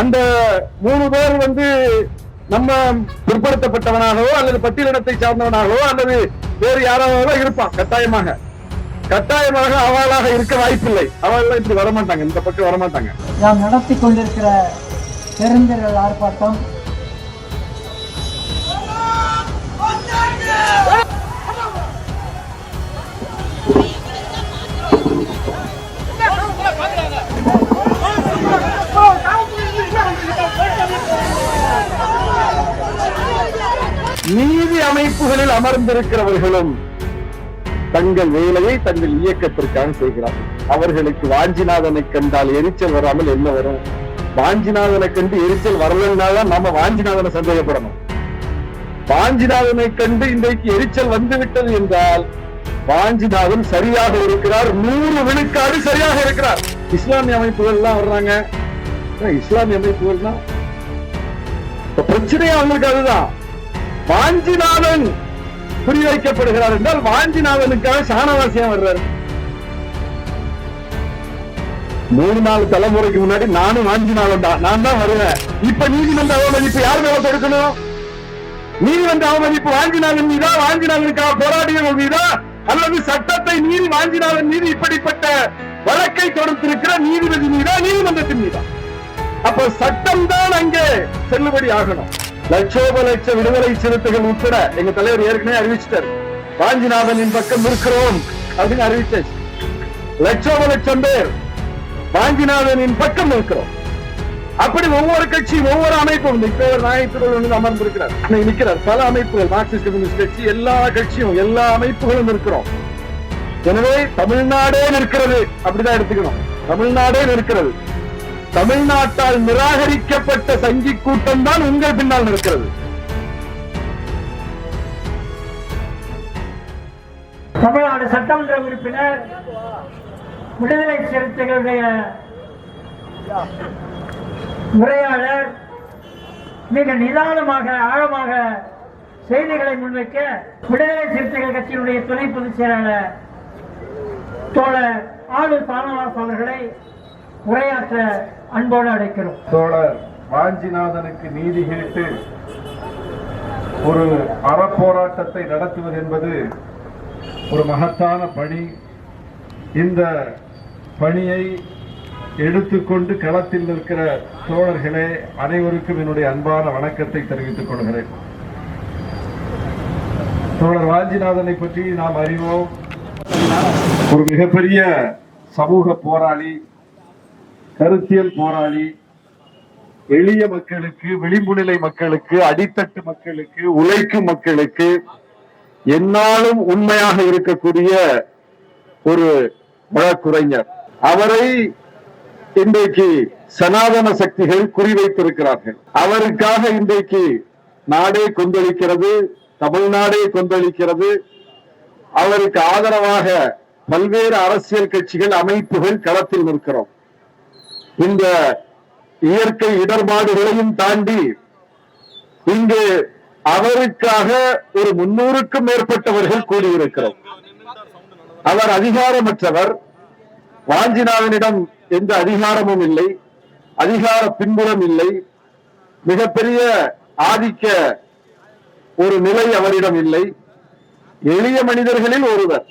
அந்த மூணு பேர் வந்து நம்ம பிற்படுத்தப்பட்டவனாகவோ அல்லது பட்டியலினத்தை சார்ந்தவனாகவோ அல்லது வேறு யாராவோ இருப்பான். கட்டாயமாக. கட்டாயமாக அவளாக இருக்க வாய்ப்பில்லை. அவள் இப்படி வரமாட்டாங்க. இந்த பக்கம் வரமாட்டாங்க. நாம் நடத்தி கொண்டிருக்கிற பெருந்திரல் ஆர்ப்பாட்டம் நீதி அமைப்புகளில் அமர்ந்திருக்கிறவர்களும் தங்கள் வேலையை தங்கள் இயக்கத்திற்காக செய்கிறார்கள். அவர்களுக்கு வாஞ்சிநாதனை கண்டால் எரிச்சல் வராமல் என்ன வரும்? வாஞ்சிநாதனை கண்டு எரிச்சல் வரலன்னாதான் நாம வாஞ்சிநாதனை சந்தேகப்படணும். வாஞ்சிநாதனை கண்டு இன்றைக்கு எரிச்சல் வந்துவிட்டது என்றால் வாஞ்சிநாதன் சரியாக இருக்கிறார். நூறு விழுக்காடு சரியாக இருக்கிறார். இஸ்லாமிய அமைப்புகள் எல்லாம் வர்றாங்க. இஸ்லாமிய அமைப்புகள்னா? தான் பிரச்சனையே அவங்களுக்கு அதுதான். வாஞ்சிநாதன் குறிவைக்கப்படுகிறார் என்றால் வாஞ்சிநாதனுக்காக சாணவாசியம் வர்றார். மூணு நாலு தலைமுறைக்கு முன்னாடி நானும் வாஞ்சிநாதன் தான். நான் தான் வருவேன். இப்ப நீதிமன்ற அவமதிப்பு யார் மேல கொடுக்கணும்? நீதிமன்ற அவமதிப்பு வாஞ்சிநாதன் மீதா? வாஞ்சிநாதனுக்காக போராடியவர்கள் மீதா? அல்லது சட்டத்தை மீறி வாஞ்சிநாதன் மீது இப்படிப்பட்ட வழக்கை தொடுத்திருக்கிற நீதிபதி மீதா? நீதிமன்றத்தின் மீதா? அப்ப சட்டம் தான் அங்கே செல்லுபடி ஆகணும். லட்சோப லட்ச விடுதலை சிறுத்தைகள் உட்பட எங்க தலைவர் ஏற்கனவே அறிவிச்சிட்டார். வாஞ்சிநாதனின் பக்கம் இருக்கிறோம் அப்படின்னு அறிவிச்சாச்சு. லட்சோப லட்சம் பேர் வாஞ்சிநாதனின் பக்கம் இருக்கிறோம் அப்படி ஒவ்வொரு கட்சியும் ஒவ்வொரு அமைப்பும் இந்த இப்ப ஒரு வந்து அமர்ந்திருக்கிறார். அன்னைக்கு பல அமைப்புகள் மார்க்சிஸ்ட் கம்யூனிஸ்ட் கட்சி எல்லா கட்சியும் எல்லா அமைப்புகளும் இருக்கிறோம் எனவே தமிழ்நாடே நிற்கிறது. அப்படிதான் எடுத்துக்கணும். தமிழ்நாடே நிற்கிறது. தமிழ்நாட்டால் நிராகரிக்கப்பட்ட சங்கி கூட்டம் தான் உங்கள் பின்னால் நிற்கிறது. தமிழ்நாடு சட்டமன்ற உறுப்பினர் விடுதலை சிறுத்தைகளுடைய உரையாளர் மிக நிதானமாக ஆழமாக செய்திகளை முன்வைக்க விடுதலை சிறுத்தைகள் கட்சியினுடைய துணை பொதுச் செயலாளர் தோழர் ஆளு தானவாஸ் அவர்களை உரையாற்ற அன்போடு அழைக்கிறோம். தோழர் வாஞ்சிநாதனுக்கு நீதி கேட்டு ஒரு அறப்போராட்டத்தை நடத்துவது என்பது ஒரு மகத்தான பணி. இந்த பணியை எடுத்துக்கொண்டு களத்தில் நிற்கிற தோழர்களே அனைவருக்கும் என்னுடைய அன்பான வணக்கத்தை தெரிவித்துக் கொள்கிறேன். தோழர் வாஞ்சிநாதனை பற்றி நாம் அறிவோம். ஒரு மிகப்பெரிய சமூக போராளி கருத்தியல் போராளி எளிய மக்களுக்கு விளிம்புநிலை மக்களுக்கு அடித்தட்டு மக்களுக்கு உழைக்கும் மக்களுக்கு என்னாலும் உண்மையாக இருக்கக்கூடிய ஒரு வழக்குரைஞர். அவரை இன்றைக்கு சனாதன சக்திகள் குறிவைத்திருக்கிறார்கள். அவருக்காக இன்றைக்கு நாடே கொந்தளிக்கிறது தமிழ்நாடே கொந்தளிக்கிறது. அவருக்கு ஆதரவாக பல்வேறு அரசியல் கட்சிகள் அமைப்புகள் களத்தில் நிற்கிறோம். இந்த இயற்கை இடர்பாடுகளையும் தாண்டி இங்கு அவருக்காக ஒரு முன்னூறுக்கும் மேற்பட்டவர்கள் கூடியிருக்கிறோம். அவர் அதிகாரமற்றவர். வாஞ்சிநாதனிடம் எந்த அதிகாரமும் இல்லை. அதிகார பின்புலம் இல்லை. மிகப்பெரிய ஆதிக்க ஒரு நிலை அவரிடம் இல்லை. எளிய மனிதர்களில் ஒருவர்.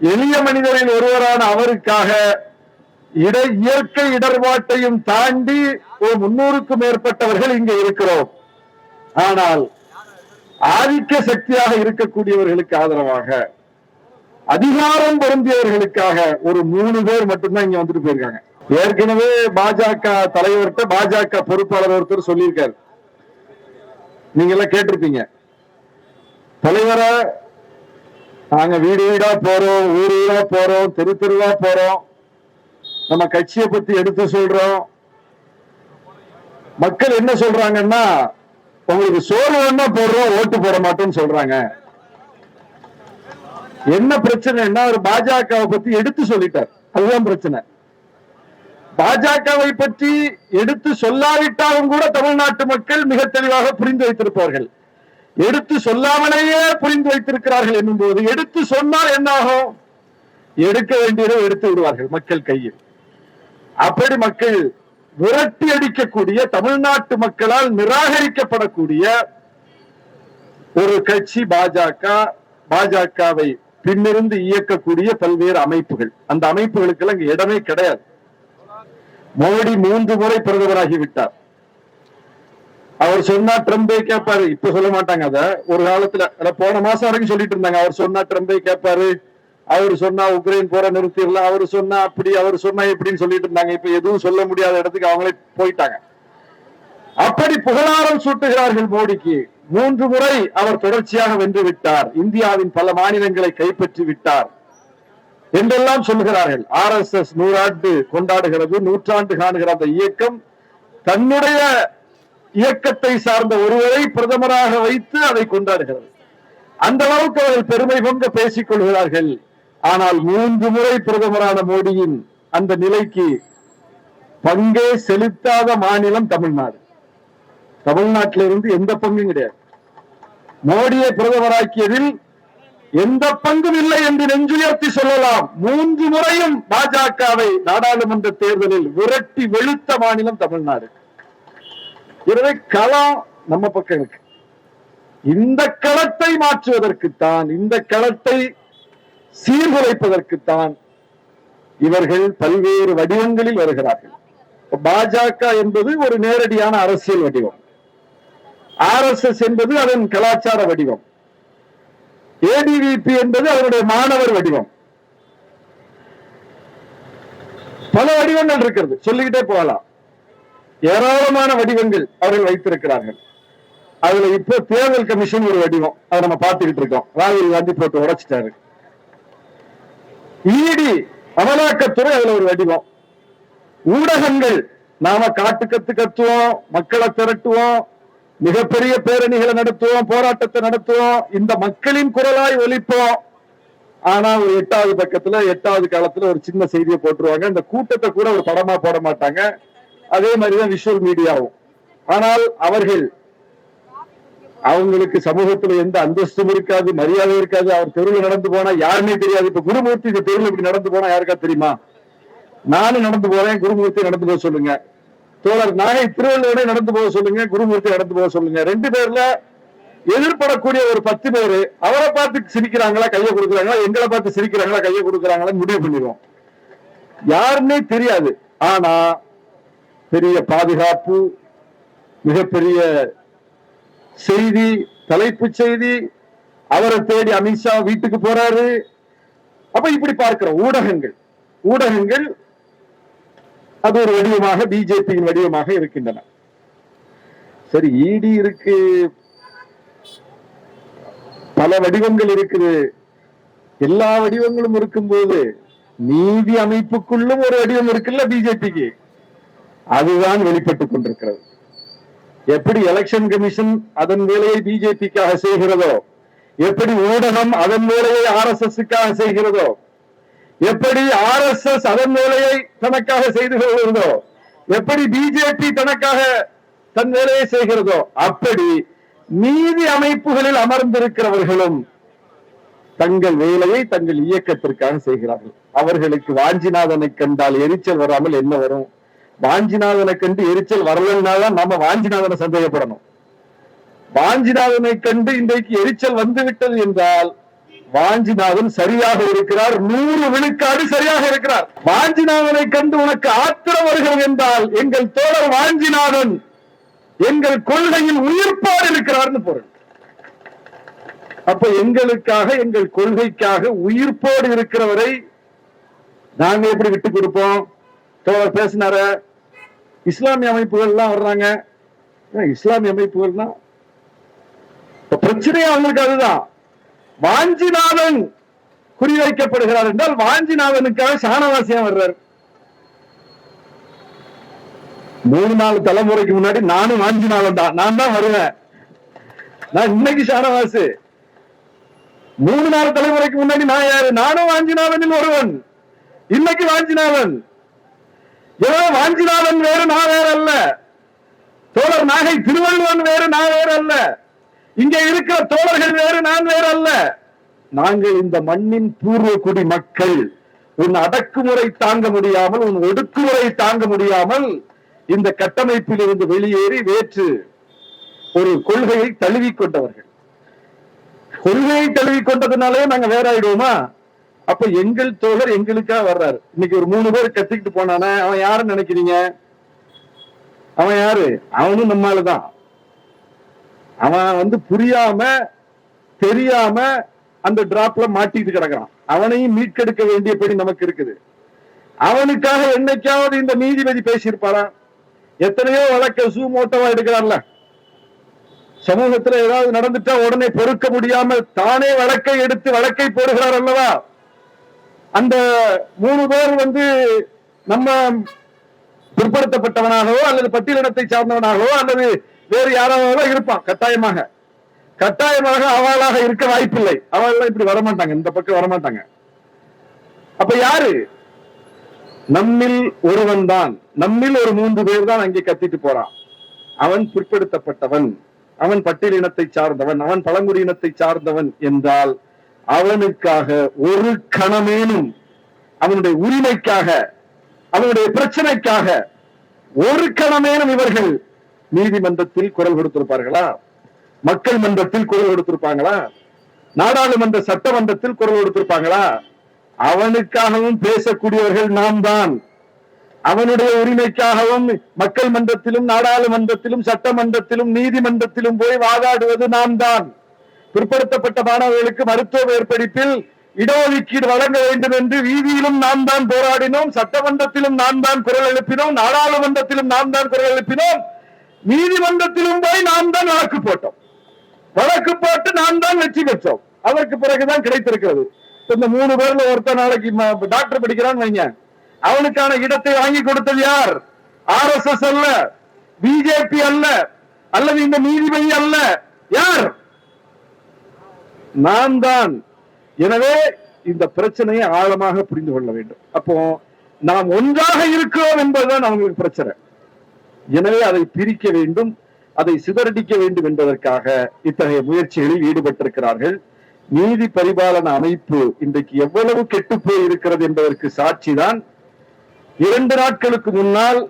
எளிய மனிதரில் ஒருவரான அவருக்காக இட இயற்கை இடர்பாட்டையும் தாண்டி ஒரு முன்னூறுக்கும் மேற்பட்டவர்கள் இங்கே இருக்கிறோம். ஆனால் ஆதிக்க சக்தியாக இருக்கக்கூடியவர்களுக்கு ஆதரவாக அதிகாரம் பொருந்தியவர்களுக்காக ஒரு மூணு பேர் மட்டும்தான் இங்க வந்துட்டு போயிருக்காங்க. ஏற்கனவே பாஜக தலைவர்கிட்ட பாஜக பொறுப்பாளர் ஒருத்தர் சொல்லியிருக்காரு. நீங்க எல்லாம் கேட்டிருப்பீங்க. தலைவரை நாங்க வீடு வீடா போறோம் ஊர் ஊரா போறோம் தெரு தெருவா போறோம். நம்ம கட்சியை பத்தி எடுத்து சொல்றோம். மக்கள் என்ன சொல்றாங்கன்னா உங்களுக்கு சோறு வேணா போடுறோம் ஓட்டு போட மாட்டோம்னு சொல்றாங்க. என்ன பிரச்சனைன்னா அவர் பாஜகவை பத்தி எடுத்து சொல்லிட்டார். அதுதான் பிரச்சனை. பாஜகவை பற்றி எடுத்து சொல்லாவிட்டாலும் கூட தமிழ்நாட்டு மக்கள் மிக தெளிவாக புரிந்து வைத்திருப்பார்கள். எடுத்து சொல்லாமலேயே புரிந்து வைத்திருக்கிறார்கள் என்னும் போது எடுத்து சொன்னால் என்ன ஆகும்? எடுக்க வேண்டியதை எடுத்து விடுவார்கள் மக்கள் கையில். அப்படி மக்கள் விரட்டி அடிக்கக்கூடிய தமிழ்நாட்டு மக்களால் நிராகரிக்கப்படக்கூடிய ஒரு கட்சி பாஜக பாஜகவை பின்னிருந்து இயக்கக்கூடிய பல்வேறு அமைப்புகள். அந்த அமைப்புகளுக்கெல்லாம் இங்க இடமே கிடையாது. மோடி மூன்று முறை பிரதமராகி விட்டார் அவர் சொன்னா ட்ரம்பே கேட்பாரு. இப்ப சொல்ல மாட்டாங்க அத. ஒரு காலத்துல அத போன மாசம் வரைக்கும் சொல்லிட்டு இருந்தாங்க. அவர் சொன்னா ட்ரம்பே கேட்பாரு. அவர் சொன்னா உக்ரைன் போற நிறுத்திடலாம் அவர் சொன்னா அப்படி அவர் சொன்னா எப்படின்னு சொல்லிட்டு இருந்தாங்க. இப்ப எதுவும் சொல்ல முடியாத இடத்துக்கு அவங்களே போயிட்டாங்க. அப்படி புகழாரம் சூட்டுகிறார்கள் மோடிக்கு. மூன்று முறை அவர் தொடர்ச்சியாக வென்று விட்டார். இந்தியாவின் பல மாநிலங்களை கைப்பற்றி விட்டார் என்றெல்லாம் சொல்லுகிறார்கள் ஆர் எஸ் எஸ் நூறாண்டு கொண்டாடுகிறது நூற்றாண்டு காணுகிற அந்த இயக்கம். தன்னுடைய இயக்கத்தை சார்ந்த ஒருவரை பிரதமராக வைத்து அதை கொண்டாடுகிறது. அந்த அளவுக்கு அவர்கள் பெருமை பொங்க பேசிக் கொள்கிறார்கள். ஆனால் மூன்று முறை பிரதமரான மோடியின் அந்த நிலைக்கு பங்கே செலுத்தாத மாநிலம் தமிழ்நாடு. தமிழ்நாட்டில இருந்து எந்த பங்கும் கிடையாது. மோடியை பிரதமராக்கியதில் எந்த பங்கும் இல்லை என்று நெஞ்சுயர்த்தி சொல்லலாம். மூன்று முறையும் பாஜகவை நாடாளுமன்ற தேர்தலில் விரட்டி வெளுத்த மாநிலம் தமிழ்நாடு. எனவே களம் நம்ம பக்கம் இருக்கு. இந்த களத்தை மாற்றுவதற்குத்தான் இந்த களத்தை சீர்குலைப்பதற்குத்தான் இவர்கள் பல்வேறு வடிவங்களில் வருகிறார்கள். பாஜக என்பது ஒரு நேரடியான அரசியல் வடிவம். ஆர் எஸ் எஸ் என்பது அதன் கலாச்சார வடிவம். ஏடிவிபி என்பது அவருடைய மாணவர் வடிவம். பல வடிவங்கள் இருக்கிறது. சொல்லிக்கிட்டே போகலாம். ஏராளமான வடிவங்கள் அவர்கள் வைத்திருக்கிறார்கள். அதுல இப்போ தேர்தல் கமிஷன் ஒரு வடிவம். அதை நம்ம பார்த்துக்கிட்டு இருக்கோம். ராகுல் காந்தி போட்டு உடைச்சிட்டாரு. இடி அமலாக்கத்துறை அதுல ஒரு வடிவம். ஊடகங்கள் நாம காட்டு கத்துவோம் மக்களை திரட்டுவோம் மிகப்பெரிய பேரணிகளை நடத்துவோம் போராட்டத்தை நடத்துவோம் இந்த மக்களின் குரலாய் ஒலிப்போம். ஆனா ஒரு எட்டாவது பக்கத்துல எட்டாவது காலத்துல ஒரு சின்ன செய்தியை போட்டுருவாங்க. இந்த கூட்டத்தை கூட ஒரு படமா போட மாட்டாங்க. அதே மாதிரிதான் விஷுவல் மீடியாவும் ஆனால் அவர்கள் அவங்களுக்கு சமூகத்துல எந்த அந்தஸ்தும் இருக்காது மரியாதை இருக்காது. அவர் தெருவில் நடந்து போனா யாருமே தெரியாது. இப்ப குருமூர்த்தி இந்த தெருவில் இப்படி நடந்து போனா யாருக்கா தெரியுமா? நானும் நடந்து போறேன் குருமூர்த்தி நடந்து போக சொல்லுங்க. தோழர் நாகை திருவள்ளுவரை நடந்து போக சொல்லுங்க குருமூர்த்தி நடந்து போக சொல்லுங்க. ரெண்டு பேர்ல எதிர்படக்கூடிய ஒரு பத்து பேரு அவரை பார்த்து சிரிக்கிறாங்களா கையை கொடுக்குறாங்களா எங்களை பார்த்து சிரிக்கிறாங்களா கையை கொடுக்குறாங்களா முடிவு பண்ணிடுவோம். யாருன்னே தெரியாது. ஆனா பெரிய பாதுகாப்பு மிகப்பெரிய செய்தி தலைப்பு செய்தி அவரை தேடி அமித்ஷா வீட்டுக்கு போறாரு. அப்ப இப்படி பார்க்கிறோம் ஊடகங்கள். ஊடகங்கள் அது ஒரு வடிவமாக பிஜேபியின் வடிவமாக இருக்கின்றன. சரி இடி இருக்கு. பல வடிவங்கள் இருக்குது. எல்லா வடிவங்களும் இருக்கும்போது நீதி அமைப்புக்குள்ளும் ஒரு வடிவம் இருக்குல்ல பிஜேபிக்கு? அதுதான் வெளிப்பட்டுக் கொண்டிருக்கிறது. எப்படி எலெக்ஷன் கமிஷன் அதன் வேலையை பிஜேபிக்காக செய்கிறதோ எப்படி ஊடகம் அதன் வேலையை ஆர் எஸ் எஸ்க்காக செய்கிறதோ எப்படி ஆர் எஸ் எஸ் அதன் வேலையை தனக்காக செய்து கொள்கிறதோ எப்படி பிஜேபி தனக்காக தன் வேலையை செய்கிறதோ அப்படி நீதி அமைப்புகளில் அமர்ந்திருக்கிறவர்களும் தங்கள் வேலையை தங்கள் இயக்கத்திற்காக செய்கிறார்கள். அவர்களுக்கு வாஞ்சிநாதனை கண்டால் எரிச்சல் வராமல் என்ன வரும்? வாஞ்சிநாதனை கண்டு எரிச்சல் வரலன்னாதான் நாம வாஞ்சிநாதனை சந்தேகப்படணும். வாஞ்சிநாதனை கண்டு இன்றைக்கு எரிச்சல் வந்து விட்டது என்றால் வாஞ்சிநாதன் சரியாக இருக்கிறார் நூறு விழுக்காடு சரியாக இருக்கிறார். வாஞ்சிநாதனை கண்டு உனக்கு ஆத்திரம் வருகிறது என்றால் எங்கள் தோழர் வாஞ்சிநாதன் எங்கள் கொள்கையில் உயிர்ப்பாடு இருக்கிறார்னு பொருள். அப்ப எங்களுக்காக எங்கள் கொள்கைக்காக உயிர்ப்போடு இருக்கிறவரை நாங்க எப்படி விட்டு கொடுப்போம்? தோழர் பேசினார? இஸ்லாமிய அமைப்புகள்லாம் வர்றாங்க. இஸ்லாமிய அமைப்புகள்னா தான் பிரச்சனையே அவங்களுக்கு அதுதான். வாஞ்சிநாதன் குறிவைக்கப்படுகிறார் என்றால் வாஞ்சிநாதனுக்காக சாணவாசியா வர்றார். மூணு நாலு தலைமுறைக்கு முன்னாடி நானும் வாஞ்சிநாதன் தான். நான் தான் வருவேன். நான் இன்னைக்கு சாணவாசு மூணு நாலு தலைமுறைக்கு முன்னாடி நான் யாரு? நானும் வாஞ்சிநாதனில் ஒருவன். இன்னைக்கு வாஞ்சிநாதன். ஏதோ வாஞ்சிநாதன் வேறு நான் வேற அல்ல. தோழர் நாகை திருவள்ளுவன் வேறு நான் வேறு அல்ல. இங்கே இருக்கிற தோழர்கள் வேறு நான் வேறு அல்ல. நாங்கள் இந்த மண்ணின் பூர்வ குடி மக்கள். உன் அடக்குமுறை தாங்க முடியாமல் உன் ஒடுக்குமுறை தாங்க முடியாமல் இந்த கட்டமைப்பில் இருந்து வெளியேறி வேற்று ஒரு கொள்கையை தழுவி கொண்டவர்கள். கொள்கையை தழுவிக்கொண்டதுனாலே நாங்க வேற ஆயிடுவோமா அப்ப எங்கள் தோழர் எங்களுக்காக வர்றாரு. இன்னைக்கு ஒரு மூணு பேர் கத்திக்கிட்டு போனானே அவன் யாருன்னு நினைக்கிறீங்க? அவன் யாரு? அவனும் நம்மாலதான் அவன் வந்து புரியாம தெரியாம அந்த டிராப்ல மாட்டிட்டு கிடக்குறான். அவனையும் மீட்கெடுக்க வேண்டியபடி நமக்கு இருக்குது. அவனுக்காக என்னைக்காவது இந்த நீதிபதி பேசியிருப்பாரா? எத்தனையோ வழக்க சூமோட்டவா எடுக்கிறான்ல சமூகத்துல ஏதாவது நடந்துட்டா உடனே பொறுக்க முடியாம தானே வழக்கை எடுத்து வழக்கை போடுகிறார் அல்லவா? அந்த மூணு பேர் வந்து நம்ம பிற்படுத்தப்பட்டவனாகவோ அல்லது பட்டியலிடத்தை சார்ந்தவனாகவோ அல்லது வேறு யாராவோ இருப்பான் கட்டாயமாக. கட்டாயமாக அவளாக இருக்க வாய்ப்பில்லை. அவள் இப்படி வரமாட்டாங்க. இந்த பக்கம் வரமாட்டாங்க. அப்ப யாரு? நம்மில் ஒருவன் தான். நம்மில் ஒரு மூன்று பேர் தான் அங்கே கத்திட்டு போறான். அவன் பிற்படுத்தப்பட்டவன். அவன் பட்டியல் இனத்தை சார்ந்தவன். அவன் பழங்குடியினத்தை சார்ந்தவன் என்றால் அவனுக்காக ஒரு கணமேனும் அவனுடைய உரிமைக்காக அவனுடைய பிரச்சனைக்காக ஒரு கணமேனும் இவர்கள் நீதிமன்றத்தில் குரல் கொடுத்திருப்பார்களா? மக்கள் மன்றத்தில் குரல் கொடுத்திருப்பாங்களா? நாடாளுமன்ற சட்டமன்றத்தில் குரல் கொடுத்திருப்பாங்களா? அவனுக்காகவும் பேசக்கூடியவர்கள் நாம் தான் அவனுடைய உரிமைக்காகவும் மக்கள் மன்றத்திலும் நாடாளுமன்றத்திலும் சட்டமன்றத்திலும் நீதிமன்றத்திலும் போய் வாதாடுவது நாம் தான் பிற்படுத்தப்பட்ட மாணவர்களுக்கு மருத்துவ மேற்படிப்பில் இடஒதுக்கீடு வழங்க வேண்டும் என்று வீதியிலும் நாம் தான் போராடினோம் சட்டமன்றத்திலும் நாம் தான் குரல் எழுப்பினோம் நாடாளுமன்றத்திலும் நாம் தான் குரல் எழுப்பினோம். நீதிமன்றத்திலும் போய் நாம் தான் வழக்கு போட்டோம். வழக்கு போட்டு நாம் தான் வெற்றி பெற்றோம். அதற்கு பிறகுதான் கிடைத்திருக்கிறது. இந்த மூணு பேர்ல ஒருத்தன் நாளைக்கு டாக்டர் படிக்கிறான்னு வைங்க. அவனுக்கான இடத்தை வாங்கி கொடுத்தது யார்? ஆர் எஸ் எஸ் அல்ல பிஜேபி அல்ல அல்லது இந்த நீதிபதி அல்ல. யார்? நாம் தான் எனவே இந்த பிரச்சனையை ஆழமாக புரிந்து கொள்ள வேண்டும். அப்போ நாம் ஒன்றாக இருக்கிறோம் என்பதுதான் அவங்களுக்கு பிரச்சனை. எனவே அதை பிரிக்க வேண்டும் அதை சிதறடிக்க வேண்டும் என்பதற்காக இத்தகைய முயற்சிகளில் ஈடுபட்டிருக்கிறார்கள். நீதி பரிபாலன அமைப்பு இன்றைக்கு எவ்வளவு கெட்டு போய் இருக்கிறது என்பதற்கு சாட்சிதான். இரண்டு நாட்களுக்கு முன்னால்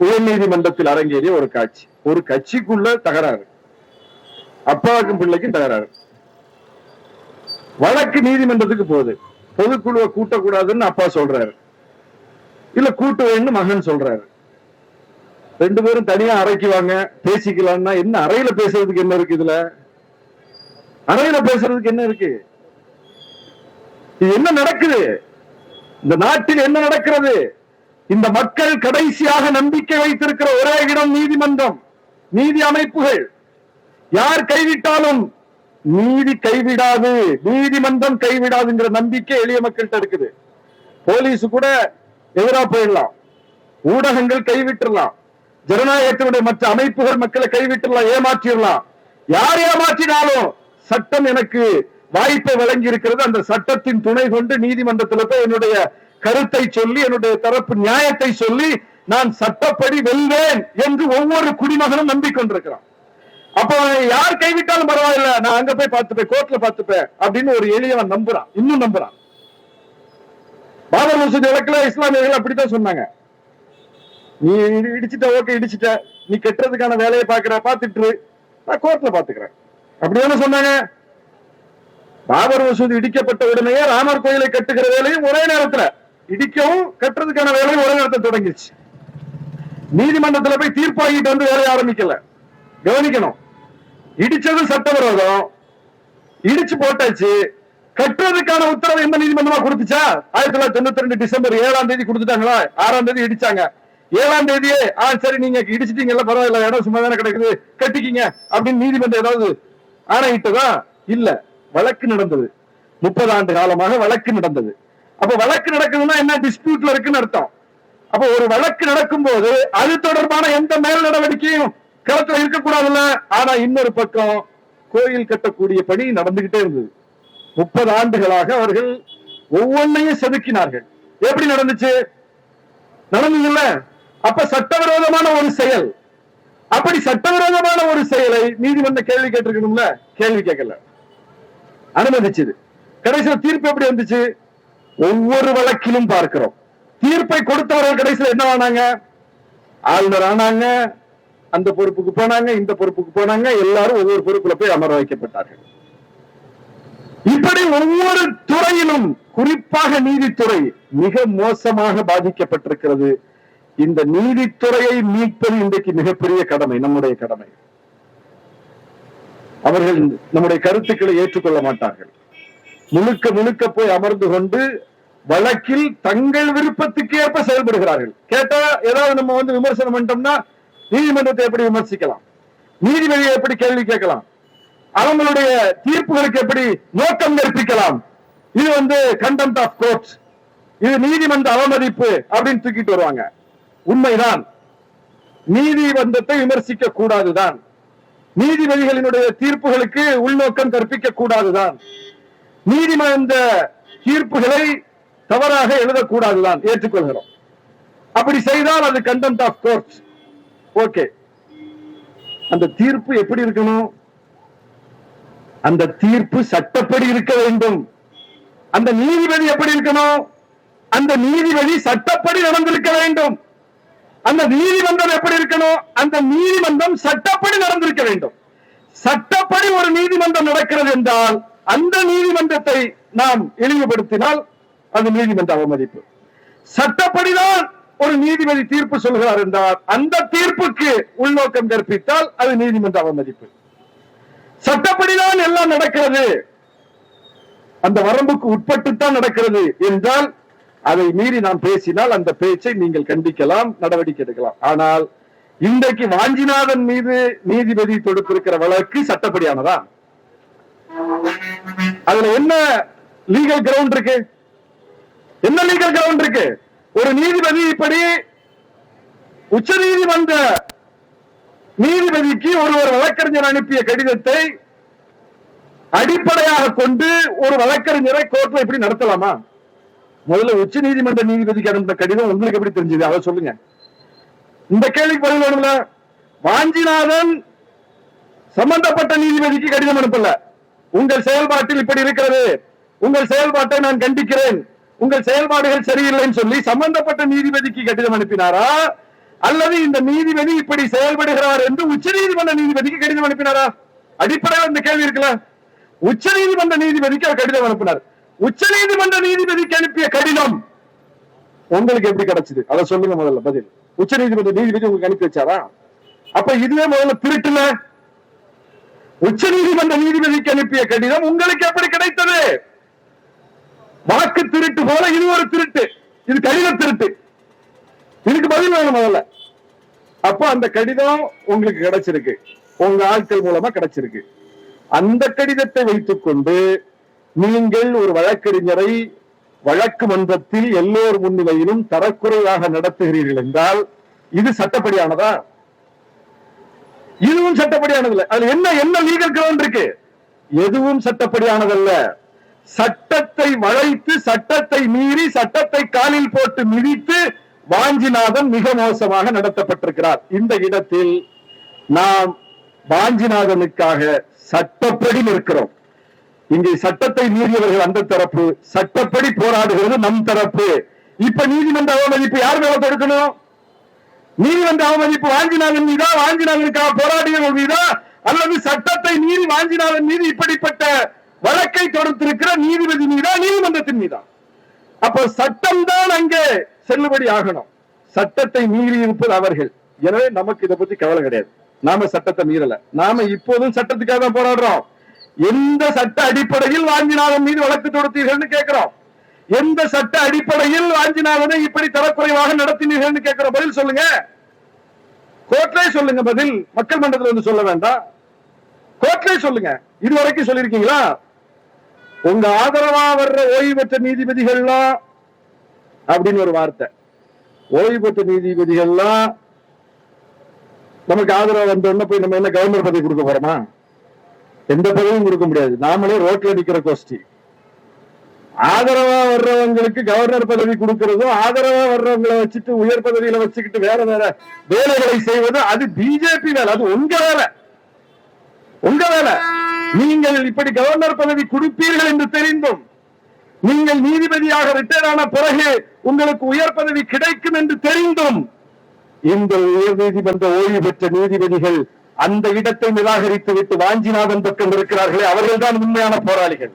உயர்நீதிமன்றத்தில் அரங்கேறிய ஒரு காட்சி. ஒரு கட்சிக்குள்ள தகராறு. அப்பாவுக்கும் பிள்ளைக்கும் தகராறு. வழக்கு நீதிமன்றத்துக்கு போகுது. பொதுக்குழுவை கூட்டக்கூடாதுன்னு அப்பா சொல்றாரு. இல்ல கூட்டுவேன்னு மகன் சொல்றாரு. ரெண்டு பேரும் தனியா அரைக்குவாங்க பேசிக்கலாம்னா என்ன அறையில பேசுறதுக்கு என்ன இருக்கு இதுல? அறையில பேசுறதுக்கு என்ன இருக்கு? இது என்ன நடக்குது? இந்த நாட்டில் என்ன நடக்கிறது? இந்த மக்கள் கடைசியாக நம்பிக்கை வைத்திருக்கிற ஒரே இடம் நீதிமன்றம். நீதி அமைப்புகள். யார் கைவிட்டாலும் நீதி கைவிடாது நீதிமன்றம் கைவிடாதுங்கிற நம்பிக்கை எளிய மக்கள்கிட்ட இருக்குது. போலீஸ் கூட எதிரா போயிடலாம். ஊடகங்கள் கைவிட்டுறலாம் ஜனநாயகத்தினுடைய மற்ற அமைப்புகள் மக்களை கைவிட்டுறலாம் ஏமாற்றிடலாம். யார் ஏமாற்றினாலும் சட்டம் எனக்கு வாய்ப்பை வழங்கி இருக்கிறது அந்த சட்டத்தின் துணை கொண்டு நீதிமன்றத்தில் போய் என்னுடைய கருத்தை சொல்லி என்னுடைய தரப்பு நியாயத்தை சொல்லி நான் சட்டப்படி வெல்வேன் என்று ஒவ்வொரு குடிமகனும் நம்பிக்கொண்டிருக்கிறான். அப்போ யார் கைவிட்டாலும் பரவாயில்ல. நான் அங்க போய் பார்த்துப்பேன் கோர்ட்ல பார்த்துப்பேன் அப்படின்னு ஒரு எளியவன் நம்புறான். இன்னும் நம்புறான். பாபர் மசூதி வழக்குல இஸ்லாமியர்கள் அப்படித்தான் சொன்னாங்க. நீ இடிச்சிட்ட ஓகே இடிச்சிட்ட. நீ கெட்டுறதுக்கான வேலையை பாக்குற பாத்துட்டு நான் கோர்ட்ல பாத்துக்கிறேன் அப்படிதானே சொன்னாங்க? பாபர் மசூதி இடிக்கப்பட்ட உடனேயே ராமர் கோயிலை கட்டுகிற வேலையும் ஒரே நேரத்துல. இடிக்கவும் கட்டுறதுக்கான வேலையும் ஒரே நேரத்தில் தொடங்கிடுச்சு நீதிமன்றத்துல போய் தீர்ப்பாகிட்டு வந்து வேலையை ஆரம்பிக்கல. கவனிக்கணும். இடிச்சது சட்டவிரோதம். இடிச்சு போட்டாச்சு. கட்டுறதுக்கான உத்தரவு எந்த நீதிமன்றமா கொடுத்துச்சா? ஆயிரத்தி தொள்ளாயிரத்தி தொண்ணூத்தி ரெண்டு டிசம்பர் ஏழாம் தேதி கொடுத்துட்டாங்களா? ஆறாம் தேதி இடிச்சாங்க. ஏழாம் தேதியே ஆ சரி நீங்க இடிச்சிட்டீங்கல்ல பரவாயில்ல இடம் சும்மா தானே கிடக்குது கட்டிக்கிங்க அப்படின்னு நீதிமன்றம் ஏதாவது ஆணையிட்டதா? இல்ல. வழக்கு நடந்தது. முப்பது ஆண்டு காலமாக வழக்கு நடந்தது. அப்ப வழக்கு நடக்குதுன்னா என்ன? டிஸ்பியூட்ல இருக்குன்னு அர்த்தம். அப்ப ஒரு வழக்கு நடக்கும்போது அது தொடர்பான எந்த மேல் நடவடிக்கையும் களத்துல இருக்கக்கூடாதுல்ல. ஆனா இன்னொரு பக்கம் கோயில் கட்டக்கூடிய பணி நடந்துகிட்டே இருந்தது. முப்பது ஆண்டுகளாக அவர்கள் ஒவ்வொன்னையும் செதுக்கினார்கள். எப்படி நடந்துச்சு? நடந்ததுல்ல. அப்ப சட்டவிரோதமான ஒரு செயல். அப்படி சட்டவிரோதமான ஒரு செயலை நீதிமன்ற கேள்வி கேட்டிருக்கணும்ல? கேள்வி கேட்கல. அனுமதிச்சது. கடைசியில் தீர்ப்பு எப்படி வந்துச்சு? ஒவ்வொரு வழக்கிலும் பார்க்கிறோம். தீர்ப்பை கொடுத்தவர்கள் கடைசியில் என்ன ஆனாங்க? ஆளுநர் ஆனாங்க. அந்த பொறுப்புக்கு போனாங்க இந்த பொறுப்புக்கு போனாங்க எல்லாரும் ஒவ்வொரு பொறுப்புல போய் அமர வைக்கப்பட்டார்கள். இப்படி ஒவ்வொரு துறையிலும் குறிப்பாக நீதித்துறை மிக மோசமாக பாதிக்கப்பட்டிருக்கிறது. இந்த நீதித்துறையை மீட்பது இன்றைக்கு மிகப்பெரிய கடமை நம்முடைய கடமை. அவர்கள் நம்முடைய கருத்துக்களை ஏற்றுக்கொள்ள மாட்டார்கள். முழுக்க முழுக்க போய் அமர்ந்து கொண்டு வழக்கில் தங்கள் விருப்பத்துக்கு ஏற்ப செயல்படுகிறார்கள். கேட்டா ஏதாவது நம்ம வந்து விமர்சனம் பண்ணிட்டோம்னா நீதிமன்றத்தை எப்படி விமர்சிக்கலாம்? நீதிபதியை எப்படி கேள்வி கேட்கலாம்? அவங்களுடைய தீர்ப்புகளுக்கு எப்படி நோக்கம் கற்பிக்கலாம்? இது வந்து கண்டெம்ட் ஆஃப் கோர்ட் இது நீதிமன்ற அவமதிப்பு அப்படின்னு தூக்கிட்டு வருவாங்க. உண்மைதான். நீதிமன்றத்தை விமர்சிக்க கூடாதுதான். நீதிபதிகளினுடைய தீர்ப்புகளுக்கு உள்நோக்கம் கற்பிக்க கூடாதுதான். நீதிமன்ற தீர்ப்புகளை தவறாக எழுதக்கூடாதுதான் ஏற்றுக்கொள்கிறோம். அப்படி செய்தால் அது கண்டெம்ட் ஆஃப் கோர்ட் ஓகே அந்த தீர்ப்பு எப்படி இருக்கணும்? அந்த தீர்ப்பு சட்டப்படி இருக்க வேண்டும். அந்த நீதிபதி எப்படி இருக்கணும்? அந்த நீதிபதி சட்டப்படி நடந்திருக்க வேண்டும். அந்த நீதிமன்றம் எப்படி இருக்கணும்? அந்த நீதிமன்றம் சட்டப்படி நடந்திருக்க வேண்டும். சட்டப்படி ஒரு நீதிமன்றம் நடக்கிறது என்றால் அந்த நீதிமன்றத்தை நாம் இழிவுபடுத்தினால் அது நீதிமன்ற அவமதிப்பு. சட்டப்படிதான். ஒரு நீதிபதி தீர்ப்பு சொல்கிறார் என்றால் அந்த தீர்ப்புக்கு உள்நோக்கம் கற்பித்தால் அது நீதிமன்ற அவமதிப்பு சட்டப்படிதான் எல்லாம் நடக்கிறது. அந்த வரம்புக்கு உட்பட்டுத்தான் நடக்கிறது என்றால் அதை மீறி நாம் பேசினால் அந்த பேச்சை நீங்கள் கண்டிக்கலாம் நடவடிக்கை எடுக்கலாம். ஆனால் இன்றைக்கு வாஞ்சிநாதன் மீது நீதிபதி தொடுத்திருக்கிற வழக்கு சட்டப்படியானதா? அதுல என்ன லீகல் கிரவுண்ட் இருக்கு? என்ன லீகல் கிரவுண்ட் இருக்கு? ஒரு நீதிபதி இப்படி உச்ச நீதிமன்ற நீதிபதிக்கு ஒருவர் வழக்கறிஞர் அனுப்பிய கடிதத்தை அடிப்படையாக கொண்டு ஒரு வழக்கறிஞரை கோர்ட்ல இப்படி நடத்தலாமா? முதல்ல உச்ச நீதிமன்ற நீதிபதிக்கு அனுப்பின கடிதம் உங்களுக்கு எப்படி தெரிஞ்சது? அதை சொல்லுங்க. இந்த கேள்விக்கு பதில் வேணும்ல? வாஞ்சிநாதன் சம்பந்தப்பட்ட நீதிபதிக்கு கடிதம் அனுப்பல. உங்கள் செயல்பாட்டில் இப்படி இருக்கிறது. உங்கள் செயல்பாட்டை நான் கண்டிக்கிறேன். உங்கள் செயல்பாடுகள் சரியில்லைன்னு சொல்லி சம்பந்தப்பட்ட நீதிபதிக்கு கடிதம் அனுப்பினாரா? அல்லது இந்த நீதிபதி இப்படி செயல்படுகிறார் என்று உச்ச நீதிமன்ற நீதிபதிக்கு கடிதம் அனுப்பினாரா? அடிப்படையில் இந்த கேள்வி இருக்குல்ல. உச்ச நீதிமன்ற நீதிபதிக்கு அவர் கடிதம் அனுப்பினார். உச்ச நீதிமன்ற நீதிபதிக்கு அனுப்பிய கடிதம் உங்களுக்கு எப்படி கிடைச்சது? அதை சொல்லுங்க முதல்ல பதில். உச்ச நீதிமன்ற நீதிபதி உங்களுக்கு அனுப்பி வச்சாரா? அப்ப இதுவே முதல்ல திருட்டுல. உச்ச நீதிமன்ற நீதிபதிக்கு அனுப்பிய கடிதம் உங்களுக்கு எப்படி கிடைத்தது? வாக்கு திருட்டு போல இது ஒரு திருட்டு. இது கடித திருட்டு. இதுக்கு பதில் வேணும் முதல்ல. அப்ப அந்த கடிதம் உங்களுக்கு கிடைச்சிருக்கு. உங்க ஆட்கள் மூலமா கிடைச்சிருக்கு. அந்த கடிதத்தை வைத்துக்கொண்டு நீங்கள் ஒரு வழக்கறிஞரை வழக்கு மன்றத்தில் எல்லோர் முன்னிலையிலும் தரக்குறைவாக நடத்துகிறீர்கள் என்றால் இது சட்டப்படியானதா? இதுவும் சட்டப்படியானது இல்ல அதுல என்ன என்ன லீகல் கிரவுண்ட் இருக்கு? எதுவும் சட்டப்படியானதல்ல. சட்டத்தை வளைத்து சட்டத்தை மீறி சட்டத்தை காலில் போட்டு மிதித்து வாஞ்சிநாதன் மிக மோசமாக நடத்தப்பட்டிருக்கிறார். இந்த இடத்தில் நாம் வாஞ்சிநாதனுக்காக சட்டப்படி நிற்கிறோம். இங்கே சட்டத்தை மீறியவர்கள் அந்த தரப்பு சட்டப்படி போராடுகிறது நம் தரப்பு. இப்ப நீதிமன்ற அவமதிப்பு யார் மேல கொடுக்கணும்? நீதிமன்ற அவமதிப்பு வாஞ்சிநாதன் மீதா வாஞ்சிநாதனுக்காக போராடியவர்கள் மீதா? அல்லது சட்டத்தை மீறி வாஞ்சிநாதன் மீது இப்படிப்பட்ட வழக்கை தொடுத்திருக்கிற நீதிபதி மீதா நீதிமன்றத்தின் மீதா. அப்ப சட்டம் தான் அங்கே செல்லுபடி ஆகணும். சட்டத்தை மீறி இருப்பது அவர்கள். எனவே நமக்கு இதை பத்தி கவலை கிடையாது. நாம சட்டத்தை மீறல. நாம இப்போதும் சட்டத்துக்காக தான் போராடுறோம். எந்த சட்ட அடிப்படையில் வாஞ்சிநாதன் மீது வழக்கு தொடுத்தீர்கள்னு கேட்கிறோம். எந்த சட்ட அடிப்படையில் வாஞ்சிநாதனை இப்படி தரக்குறைவாக நடத்தினீர்கள்னு கேட்கிற பதில் சொல்லுங்க. கோர்ட்லே சொல்லுங்க பதில். மக்கள் மன்றத்தில் வந்து சொல்ல வேண்டாம். கோர்ட்லே சொல்லுங்க. இதுவரைக்கும் சொல்லிருக்கீங்களா உங்க ஆதரவா வர்ற ஓய்வு பெற்ற நீதிபதிகள்லாம் அப்படின்னு ஒரு வார்த்தை. ஓய்வு பெற்ற நீதிபதிகள்லாம் நமக்கு ஆதரவு வந்தோடனே போய் நம்ம என்ன கவர்னர் பதவி கொடுக்க போறோமா? எந்த பதவியும் கொடுக்க முடியாது. நாமளே ரோட்ல நிக்கிற கோஷ்டி. ஆதரவா வர்றவங்களுக்கு கவர்னர் பதவி கொடுக்கறதும் ஆதரவா வர்றவங்களை வச்சுட்டு உயர் பதவியில வச்சுக்கிட்டு வேற வேற வேலைகளை செய்வதும் அது பிஜேபி வேலை. அது உங்க வேலை. உங்க வேலை. நீங்கள் இப்படி கவர்னர் பதவி கொடுப்பீர்கள் என்று தெரிந்தும் நீங்கள் நீதிபதியாக ரிட்டையர் ஆன பிறகு உங்களுக்கு உயர் பதவி கிடைக்கும் என்று தெரிந்தும் இந்த உயர் நீதிமன்ற ஓய்வு பெற்ற நீதிபதிகள் அந்த இடத்தை நிராகரித்து விட்டு வாஞ்சிநாதன் பக்கம் இருக்கிறார்களே அவர்கள்தான் உண்மையான போராளிகள்.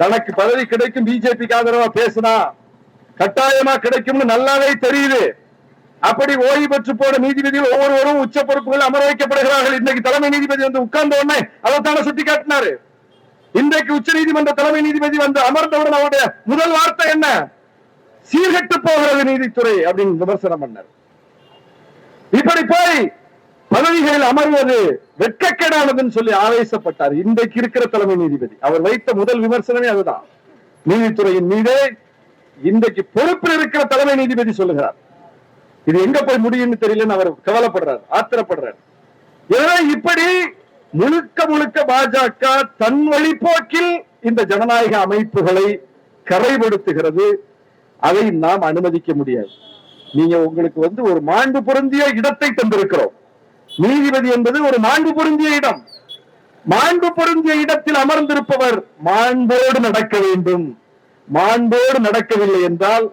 தனக்கு பதவி கிடைக்கும் பிஜேபிக்கு ஆதரவா பேசினா கட்டாயமா கிடைக்கும்னு நல்லாவே தெரியுது. அப்படி ஓய்வு பெற்று போன நீதிபதிகள் ஒவ்வொருவரும் உச்ச பொறுப்புகள் அமர வைக்கப்படுகிறார்கள் இன்னைக்கு தலைமை நீதிபதி வந்து உட்கார்ந்த உடனே அதைத்தானே சுட்டி காட்டினாரு இன்றைக்கு உச்ச நீதிமன்ற தலைமை நீதிபதி வந்து அமர்ந்தவுடன் அவருடைய முதல் வார்த்தை என்ன? சீர்கட்டு போகிறது நீதித்துறை அப்படின்னு விமர்சனம் பண்ணார். இப்படி போய் பதவிகளில் அமர்வது வெட்கக்கேடானதுன்னு சொல்லி ஆவேசப்பட்டார் இன்றைக்கு இருக்கிற தலைமை நீதிபதி. அவர் வைத்த முதல் விமர்சனமே அதுதான். நீதித்துறையின் மீதே இன்றைக்கு பொறுப்பில் இருக்கிற தலைமை நீதிபதி சொல்லுகிறார். இது எங்க போய் முடியும்னு தெரியலன்னு அவர் கவலைப்படுறார் ஆத்திரப்படுறார். எனவே இப்படி முழுக்க முழுக்க பாஜக தன் வழிபோக்கில் இந்த ஜனநாயக அமைப்புகளை கரைபடுத்துகிறது அதை நாம் அனுமதிக்க முடியாது. நீங்க உங்களுக்கு வந்து ஒரு மாண்பு பொருந்திய இடத்தை தந்திருக்கிறோம். நீதிபதி என்பது ஒரு மாண்பு பொருந்திய இடம். மாண்பு பொருந்திய இடத்தில் அமர்ந்திருப்பவர் மாண்போடு நடக்க வேண்டும். மாண்போடு நடக்கவில்லை என்றால்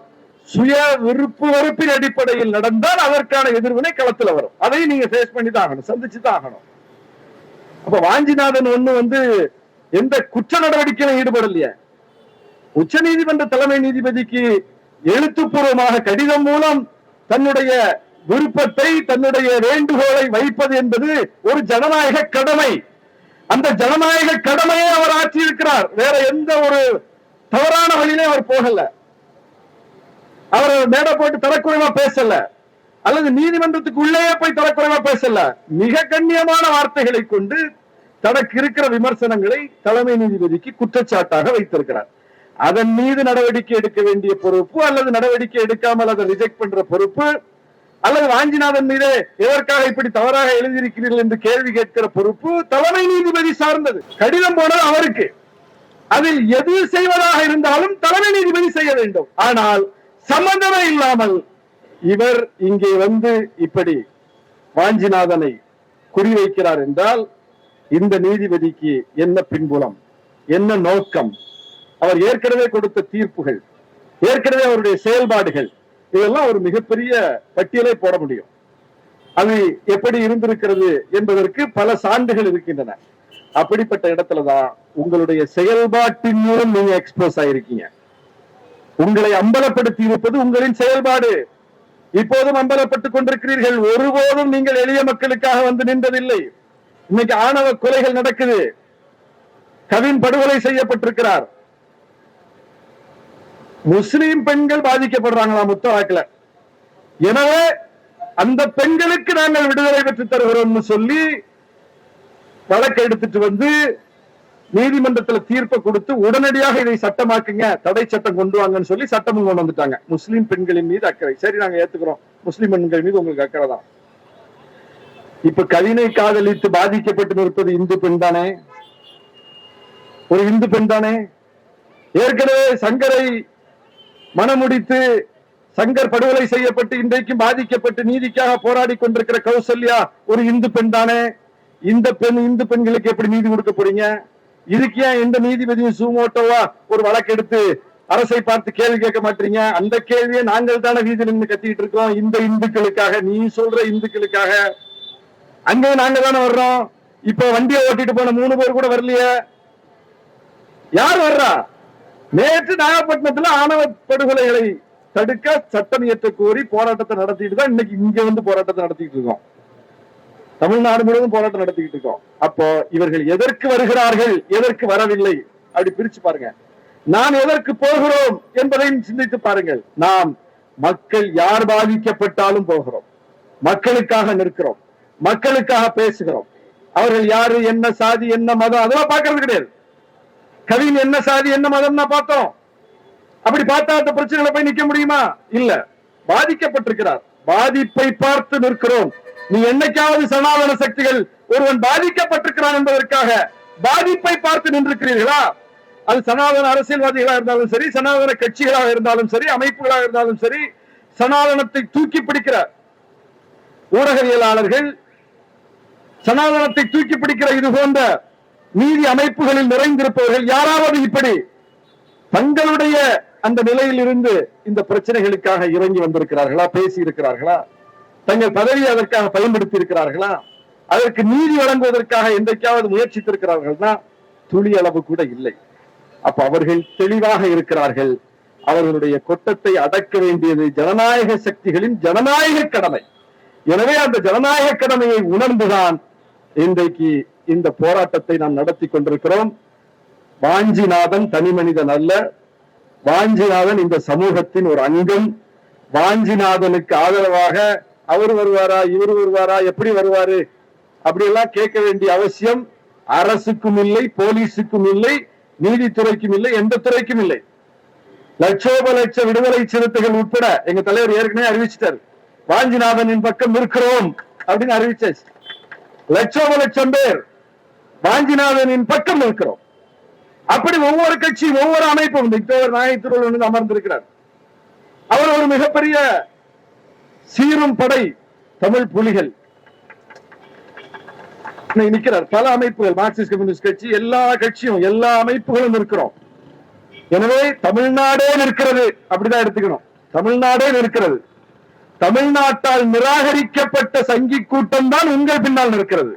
சுய விருப்பு வெறுப்பின் அடிப்படையில் நடந்தால் அதற்கான எதிர்வினை களத்துல வரும். அதையும் நீங்க ஃபேஸ் பண்ணி தான் ஆகணும் சந்திச்சு தான் ஆகணும் அப்ப வாஞ்சிநாதன் ஒண்ணு வந்து எந்த குற்ற நடவடிக்கையிலும் ஈடுபடலையே? உச்ச நீதிமன்ற தலைமை நீதிபதிக்கு எழுத்துப்பூர்வமாக கடிதம் மூலம் தன்னுடைய விருப்பத்தை தன்னுடைய வேண்டுகோளை வைப்பது என்பது ஒரு ஜனநாயக கடமை. அந்த ஜனநாயக கடமையை அவர் ஆற்றியிருக்கிறார். வேற எந்த ஒரு தவறான வழியிலே அவர் போகல. அவர் மேடை போட்டு தரக்குறைவா பேசல. அல்லது நீதிமன்றத்துக்கு உள்ளேயே போய் தரக்குறைவா பேசல. மிக கண்ணியமான வார்த்தைகளை கொண்டு தனக்கு இருக்கிற விமர்சனங்களை தலைமை நீதிபதிக்கு குற்றச்சாட்டாக வைத்திருக்கிறார். அதன் மீது நடவடிக்கை எடுக்க வேண்டிய பொறுப்பு அல்லது நடவடிக்கை எடுக்காமல் அதை ரிஜெக்ட் பண்ற பொறுப்பு அல்லது வாஞ்சிநாதன் மீது எதற்காக இப்படி தவறாக எழுதியிருக்கிறீர்கள் என்று கேள்வி கேட்கிற பொறுப்பு தலைமை நீதிபதி சார்ந்தது. கடிதம் போனது அவருக்கு. அதில் எது செய்வதாக இருந்தாலும் தலைமை நீதிபதி செய்ய வேண்டும். ஆனால் சம்பந்தமே இல்லாமல் இவர் இங்கே வந்து இப்படி வாஞ்சிநாதனை குறிவைக்கிறார் என்றால் இந்த நீதிபதிக்கு என்ன பின்புலம் என்ன நோக்கம்? அவர் ஏற்கனவே கொடுத்த தீர்ப்புகள் ஏற்கனவே அவருடைய செயல்பாடுகள் இதெல்லாம் ஒரு மிகப்பெரிய பட்டியலை போட முடியும். அது எப்படி இருந்திருக்கிறது என்பதற்கு பல சான்றுகள் இருக்கின்றன. அப்படிப்பட்ட இடத்துலதான் உங்களுடைய செயல்பாட்டின் மூலம் நீங்க எக்ஸ்போஸ் ஆயிருக்கீங்க. உங்களை அம்பலப்படுத்தி இருப்பது உங்களின் செயல்பாடு. இப்போதும் அம்பலப்பட்டுக் கொண்டிருக்கிறீர்கள். ஒருபோதும் நீங்கள் எளிய மக்களுக்காக வந்து நின்றதில்லை. இன்னைக்கு ஆணவ கொலைகள் நடக்குது. கவின் படுகொலை செய்யப்பட்டிருக்கிறார். முஸ்லிம் பெண்கள் பாதிக்கப்படுறாங்களா முத்தலாக்குல எனவே அந்த பெண்களுக்கு நாங்கள் விடுதலை பெற்று தருகிறோம்னு சொல்லி வழக்கு எடுத்துட்டு வந்து நீதிமன்றத்துல தீர்ப்பை கொடுத்து உடனடியாக இதை சட்டமாக்குங்க தடை சட்டம் கொண்டு வாங்கன்னு சொல்லி சட்டமும் கொண்டு வந்துட்டாங்க. முஸ்லீம் பெண்களின் மீது அக்கறை. சரி நாங்க ஏத்துக்கிறோம். முஸ்லீம் பெண்கள் மீது உங்களுக்கு அக்கறை தான். இப்ப கவினை காதலித்து பாதிக்கப்பட்டு நிற்பது இந்து பெண் தானே? ஒரு இந்து பெண் தானே? ஏற்கனவே சங்கரை மனமுடித்து சங்கர் படுகொலை செய்யப்பட்டு இன்றைக்கும் பாதிக்கப்பட்டு நீதிக்காக போராடி கொண்டிருக்கிற கௌசல்யா ஒரு இந்து பெண் தானே? இந்த பெண் இந்து பெண்களுக்கு எப்படி நீதி கொடுக்க போறீங்க? இதுக்கு ஏன் எந்த நீதிபதியும் சுமோட்டோவா ஒரு வழக்கு எடுத்து அரசை பார்த்து கேள்வி கேட்க மாட்டீங்க? அந்த கேள்வியை நாங்கள் தானே வீதியில் நின்று கத்திக்கிட்டு இருக்கோம். இந்த இந்துக்களுக்காக நீ சொல்ற இந்துக்களுக்காக. அங்கே நாங்க தானே வர்றோம். இப்ப வண்டியை ஓட்டிட்டு போன மூணு பேர் கூட வரலையே. யார் வர்றா? நேற்று நாகப்பட்டினத்துல ஆணவ படுகொலைகளை தடுக்க சட்டம் இயற்ற கோரி போராட்டத்தை நடத்திட்டு தான் இன்னைக்கு இங்க வந்து போராட்டத்தை நடத்திட்டு இருக்கோம். தமிழ்நாடு முழுவதும் போராட்டம் நடத்திக்கிட்டு இருக்கோம். அப்போ இவர்கள் எதற்கு வருகிறார்கள் எதற்கு வரவில்லை? அப்படி பிரிச்சு பாருங்க. நாம் எதற்கு போகிறோம் என்பதையும் சிந்தித்து பாருங்கள். நாம் மக்கள் யார் பாதிக்கப்பட்டாலும் போகிறோம். மக்களுக்காக நிற்கிறோம். மக்களுக்காக பேசுகிறோம். அவர்கள் யாரு என்ன சாதி என்ன மதம் அதெல்லாம் பார்க்கறது கிடையாது. கவின் என்ன சாதி என்ன மதம்னா பார்த்தோம். அப்படி பார்த்தா அந்த பிரச்சனைகளை போய் நிக்க முடியுமா? இல்ல. பாதிக்கப்பட்டிருக்கிறார். பாதிப்பை பார்த்து நிற்கிறோம். நீ என்னைக்காவது சனாதன சக்திகள் ஒருவன் பாதிக்கப்பட்டிருக்கிறான் என்பதற்காக பாதிப்பை பார்த்து நின்றிருக்கிறீர்களா? அது சனாதன அரசியல்வாதிகளாக இருந்தாலும் சரி சனாதன கட்சிகளாக இருந்தாலும் சரி அமைப்புகளாக இருந்தாலும் சரி சனாதனத்தை தூக்கி பிடிக்கிற ஊடகவியலாளர்கள் சனாதனத்தை தூக்கி பிடிக்கிற இது போன்ற நீதி அமைப்புகளில் நிறைந்திருப்பவர்கள் யாராவது இப்படி தங்களுடைய அந்த நிலையில் இருந்து இந்த பிரச்சனைகளுக்காக இறங்கி வந்திருக்கிறார்களா பேசி இருக்கிறார்களா தங்கள் பதவியை அதற்காக பயன்படுத்தி இருக்கிறார்களா அதற்கு நீதி வழங்குவதற்காக என்றைக்காவது முயற்சித்திருக்கிறார்கள்னா துளி அளவு கூட இல்லை. அப்ப அவர்கள் தெளிவாக இருக்கிறார்கள். அவர்களுடைய கொட்டத்தை அடக்க வேண்டியது ஜனநாயக சக்திகளின் ஜனநாயக கடமை. எனவே அந்த ஜனநாயக கடமையை உணர்ந்துதான் இன்றைக்கு இந்த போராட்டத்தை நாம் நடத்தி கொண்டிருக்கிறோம். வாஞ்சிநாதன் தனி மனிதன் அல்ல. வாஞ்சிநாதன் இந்த சமூகத்தின் ஒரு அங்கம். வாஞ்சிநாதனுக்கு ஆதரவாக அவர் வருவாரா இவர் வருவாரா எப்படி வருவாரு? அப்படி எல்லாம் கேட்க வேண்டிய அவசியம் அரசுக்கும் இல்லை போலீஸுக்கும் இல்லை நீதித்துறைக்கும் இல்லை எந்த துறைக்கும் இல்லை. லட்சோப லட்ச விடுதலை சிறுத்தைகள் உட்பட எங்க தலைவர் ஏற்கனவே அறிவிச்சிட்டார். வாஞ்சிநாதனின் பக்கம் இருக்கிறோம் அப்படின்னு அறிவிச்சாச்சு. லட்சோப லட்சம் பேர் வாஞ்சிநாதனின் பக்கம் இருக்கிறோம் அப்படி ஒவ்வொரு கட்சியும் ஒவ்வொரு அமைப்பும் இந்த இத்தவர் அமர்ந்திருக்கிறார். அவர் ஒரு மிகப்பெரிய சீரும் படை தமிழ் புலிகள். நிற்கிறார். பல அமைப்புகள் மார்க்சிஸ்ட் கம்யூனிஸ்ட் கட்சி எல்லா கட்சியும் எல்லா அமைப்புகளும் இருக்கிறோம் எனவே தமிழ்நாடே நிற்கிறது. அப்படிதான் எடுத்துக்கணும். தமிழ்நாடே நிற்கிறது. தமிழ்நாட்டால் நிராகரிக்கப்பட்ட சங்கி கூட்டம் தான் உங்கள் பின்னால் நிற்கிறது.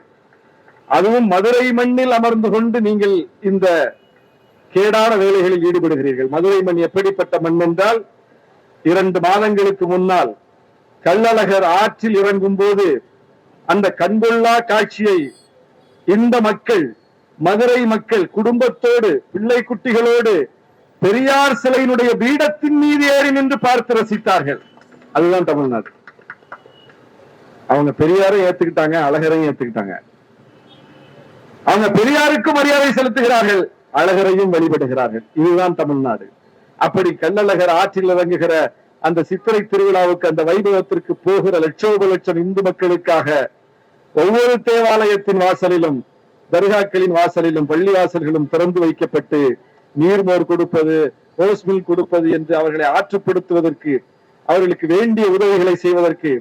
அதுவும் மதுரை மண்ணில் அமர்ந்து கொண்டு நீங்கள் இந்த கேடான வேலைகளில் ஈடுபடுகிறீர்கள். மதுரை மண் எப்படிப்பட்ட மண் என்றால் இரண்டு மாதங்களுக்கு முன்னால் கள்ளழகர் ஆற்றில் இறங்கும் போது அந்த கண்கொள்ளா காட்சியை இந்த மக்கள் மதுரை மக்கள் குடும்பத்தோடு பிள்ளை குட்டிகளோடு பெரியார் சிலையினுடைய பீடத்தின் மீது ஏறி நின்று பார்த்து ரசித்தார்கள். அதுதான் தமிழ்நாடு. அவங்க பெரியாரையும் ஏத்துக்கிட்டாங்க அழகரையும் ஏத்துக்கிட்டாங்க. அவங்க பெரியாருக்கு மரியாதை செலுத்துகிறார்கள் அழகரையும் வழிபடுகிறார்கள். இதுதான் தமிழ்நாடு. அப்படி கள்ளழகர் ஆற்றில் இறங்குகிற அந்த சித்திரை திருவிழாவுக்கு அந்த வைபவத்திற்கு போகிற லட்சோப லட்சம் இந்து மக்களுக்காக ஒவ்வொரு தேவாலயத்தின் வாசலிலும் தர்காக்களின் வாசலிலும் பள்ளி வாசல்களும் திறந்து வைக்கப்பட்டு நீர்மோர் கொடுப்பது ரோஸ் கொடுப்பது என்று அவர்களை ஆற்றுப்படுத்துவதற்கு அவர்களுக்கு வேண்டிய உதவிகளை செய்வதற்கு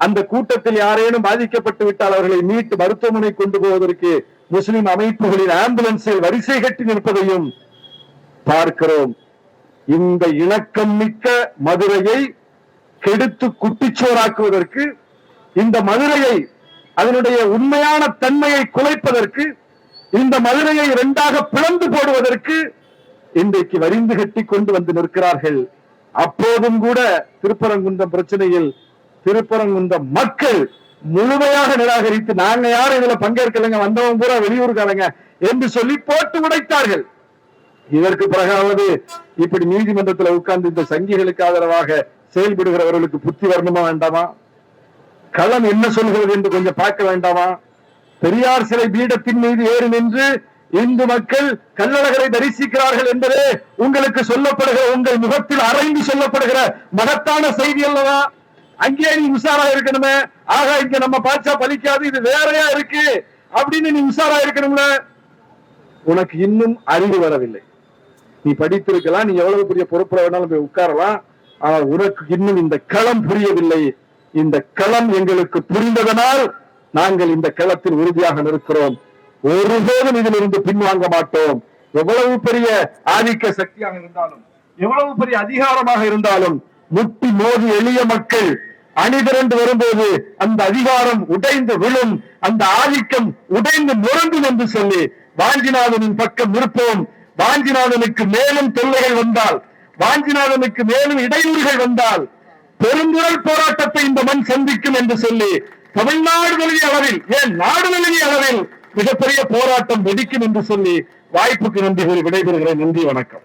அந்த கூட்டத்தில் யாரேனும் பாதிக்கப்பட்டு விட்டால் அவர்களை மீட்டு மருத்துவமனை கொண்டு போவதற்கு முஸ்லிம் அமைப்புகளின் ஆம்புலன்ஸில் வரிசை கட்டி நிற்பதையும் பார்க்கிறோம். இந்த இணக்கம் மிக்க மதுரையை கெடுத்து குட்டிச்சோறாக்குவதற்கு இந்த மதுரையை அதனுடைய உண்மையான தன்மையை குலைப்பதற்கு இந்த மதுரையை இரண்டாக பிளந்து போடுவதற்கு இன்றைக்கு வரிந்து கட்டி கொண்டு வந்து நிற்கிறார்கள். அப்போதும் கூட திருப்பரங்குன்றம் பிரச்சனையில் திருப்பரங்குன்றம் மக்கள் முழுமையாக நிராகரித்து நாங்க யாரும் இதுல பங்கேற்கலைங்க வந்தவங்க பூரா வெளியூர்காரங்க என்று சொல்லி போட்டு உடைத்தார்கள். இதற்கு பிறகாவது இப்படி நீதிமன்றத்தில் உட்கார்ந்து இந்த சங்கிகளுக்கு ஆதரவாக செயல்படுகிறவர்களுக்கு புத்தி வரணுமா வேண்டாமா? களம் என்ன சொல்கிறது என்று கொஞ்சம் பார்க்க வேண்டாமா? பெரியார் சிலை பீடத்தின் மீது ஏறி நின்று இந்து மக்கள் கல்லழகரை தரிசிக்கிறார்கள் என்பதே உங்களுக்கு சொல்லப்படுகிற உங்கள் முகத்தில் அரைந்து சொல்லப்படுகிற மகத்தான செய்தி அல்லவா? அங்கேயே நீ உஷாரா இருக்கணுமே. ஆக இங்க நம்ம பாச்சா பலிக்காது இது வேறையா இருக்கு. அப்படின்னு நீ உஷாரா இருக்கணும்ல. உனக்கு இன்னும் அறிவு வரவில்லை. நீ படித்திருக்கலாம் நீ எவ்வளவு பெரிய பொறுப்புல வேணாலும் போய் உட்காரலாம். ஆனால் உனக்கு இன்னும் இந்த களம் புரியவில்லை. இந்த களம் எங்களுக்கு புரிந்ததனால் நாங்கள் இந்த களத்தில் உறுதியாக நிற்கிறோம். ஒருபோதும் இதிலிருந்து பின்வாங்க மாட்டோம். எவ்வளவு பெரிய ஆதிக்க சக்தியாக இருந்தாலும் எவ்வளவு பெரிய அதிகாரமாக இருந்தாலும் முட்டி மோதி எளிய மக்கள் அணிதிரண்டு வரும்போது அந்த அதிகாரம் உடைந்து விழும் அந்த ஆதிக்கம் உடைந்து நுறங்கும் என்று சொல்லி வாஞ்சிநாதனின் பக்கம் நிற்போம். வாஞ்சிநாதனுக்கு மேலும் தொல்லைகள் வந்தால் வாஞ்சிநாதனுக்கு மேலும் இடையூறுகள் வந்தால் பெருங்குரல் போராட்டத்தை இந்த மண் சந்திக்கும் என்று சொல்லி தமிழ்நாடு நிலவிய அளவில் ஏன் நாடு நிலவிய அளவில் மிகப்பெரிய போராட்டம் வெடிக்கும் என்று சொல்லி வாய்ப்புக்கு நன்றி கூறி விடைபெறுகிறேன். நன்றி வணக்கம்.